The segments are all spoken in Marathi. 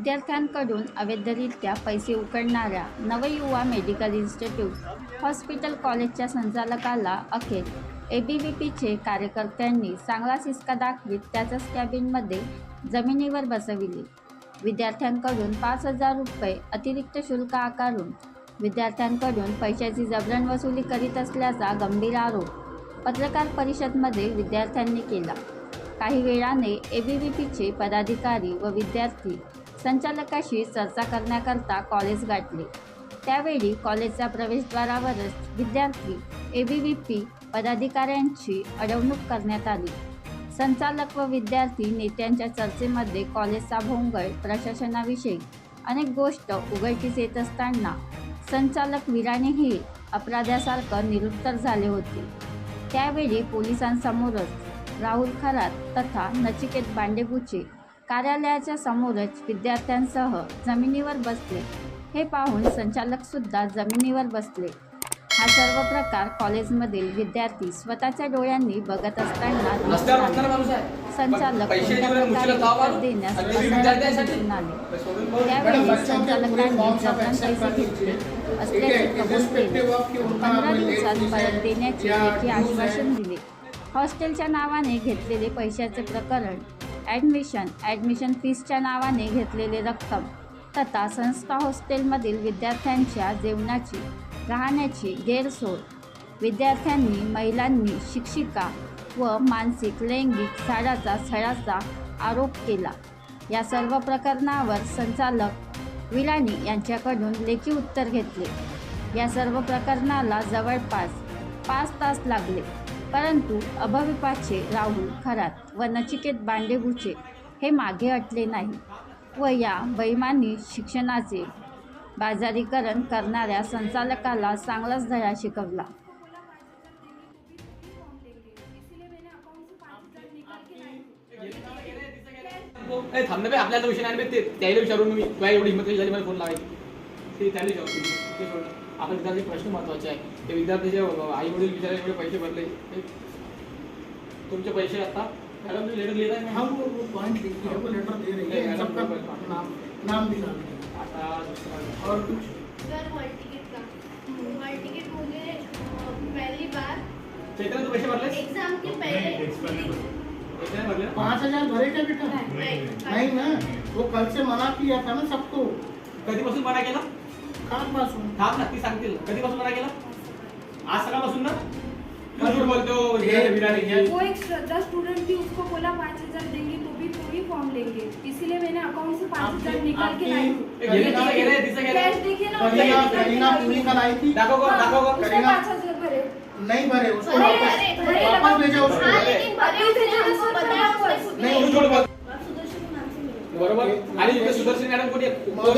विद्यार्थ्यांकडून अवैधरित्या पैसे उकळणाऱ्या नवयुवा मेडिकल इन्स्टिट्यूट हॉस्पिटल कॉलेजच्या संचालकाला अखेर ए बी व्ही पीचे कार्यकर्त्यांनी चांगला शिस्का दाखवीत त्याच्याच कॅबिनमध्ये जमिनीवर बसविले. विद्यार्थ्यांकडून पाच हजार रुपये अतिरिक्त शुल्क आकारून विद्यार्थ्यांकडून पैशाची जबरन वसुली करीत असल्याचा गंभीर आरोप पत्रकार परिषदमध्ये विद्यार्थ्यांनी केला. काही वेळाने ए बी व्ही पीचे पदाधिकारी व विद्यार्थी संचालकाशी चर्चा करण्याकरता कॉलेज गाठले. त्यावेळी कॉलेजच्या प्रवेशद्वारावरच विद्यार्थी ए बी व्ही पी पदाधिकाऱ्यांची अडवणूक करण्यात आली. संचालक व विद्यार्थी नेत्यांच्या चर्चेमध्ये कॉलेजचा भोंगळ प्रशासनाविषयी अनेक गोष्ट उघडकीस येत असताना संचालक विराणेही अपराध्यासारखं निरुत्तर झाले होते. त्यावेळी पोलिसांसमोरच राहुल खरात तथा नचिकेत बांडेगुचे कार्यालयाच्या समोरच विद्यार्थ्यांसह जमिनीवर बसले. हे पाहून संचालकसुद्धा जमिनीवर बसले. हा सर्व प्रकार कॉलेजमधील विद्यार्थी स्वतःच्या डोळ्यांनी बघत असताना संचालक. देण्यास सोडून त्यावेळी संचालकांनी जबरन पैसे घेतले असल्याचे है कबूल केले. पंधरा कोई दिवसात परत देण्याचे लेखी आश्वासन दिले. हॉस्टेलच्या नावाने घेतलेले पैशाचे प्रकरण ॲडमिशन ॲडमिशन फीसच्या नावाने घेतलेले रक्कम तथा संस्था हॉस्टेलमधील विद्यार्थ्यांच्या जेवणाची राहण्याची गैरसोय. विद्यार्थ्यांनी महिलांनी शिक्षिका व मानसिक लैंगिक छळाचा छळाचा आरोप केला. या सर्व प्रकरणावर संचालक विलानी यांच्याकडून लेखी उत्तर घेतले. या सर्व प्रकरणाला जवळपास पाच तास लागले. परंतु अभविपाचे राहुल खरात व नचिकेत बांडेगुचे हे मागे हटले नाही व या बैमानी शिक्षणाचे बाजारीकरण करणाऱ्या संचालकाला चांगलाच धडा शिकवला. ए, आपल्याला विषय नाही त्याला विचारून मी तुला एवढी हिंमत झाली मला फोन लावायची? ते त्याला विचारून ते. आपण विद्यार्थी प्रश्न महत्वाचे आहे. ते विद्यार्थ्याचे आई वडील बिचारे एवढे पैसे भरले. तुमचे पैसे आता मॅडम तुम्ही लेटर लिहित आहे हम ना? वो वो पॉइंट लिखी है वो लेटर दे रही है सबका नाम नाम भी डाल आता और कुछ? सर हॉल टिकट का. हॉल टिकट मुझे पहली बार चैतन्य तू पैसे भरले एग्ज़ाम के पहले? पाँच हज़ार भरे क्या बेटा? नहीं नहीं ना? वो कल से मना किया था ना सबको. कधीपासून मना केला? कहाँ पासून थांब ना ती सांगतील. कधीपासून मना केला? आज सकाळपासून ना? तू झूठ बोलतो? ये- विराणी की. वो एक श्रद्धा स्टूडेंट थी उसको बोला पाँच हजार देंगे तो भी तो ही फॉर्म लेंगे. इसीलिए मैंने अकाउंट से पाँच हजार निकाल के लाई कैश देखिए ना करीना पूरी कल आई थी। गं, दाखव गं. उसने करीना- पाँच हजार भरे। नहीं भरे उसको भरे, वापस भरे, भरे, वापस भेजा हाँ उसको लेकिन भरे उसने हमको बताया उसने खुद नाही, ही। तू झूठ बोल. आप सुदर्शन नाम से मिले बरोबर? आणि इथे सुदर्शन मॅडम कोणी कृपा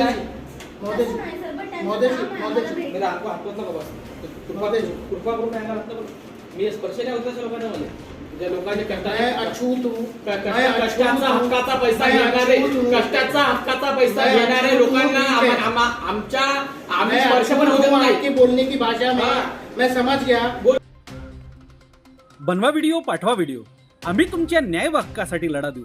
करून. मी स्पर्श नाही होत लोकांना ज्या कष्टाचे। हक्काचा पैसा मैं घेणारे अछूत। कष्टाचा हक्काचा पैसा मैं घेणारे अछूत लोकांना आमच्या आम्ही मैं स्पर्श पण अछूत होत नाही. आपकी बोलने की भाषा में। मैं समझ गया बनवा व्हिडिओ पाठवा व्हिडिओ. आम्ही तुमच्या न्याय हक्कासाठी लढा देऊ.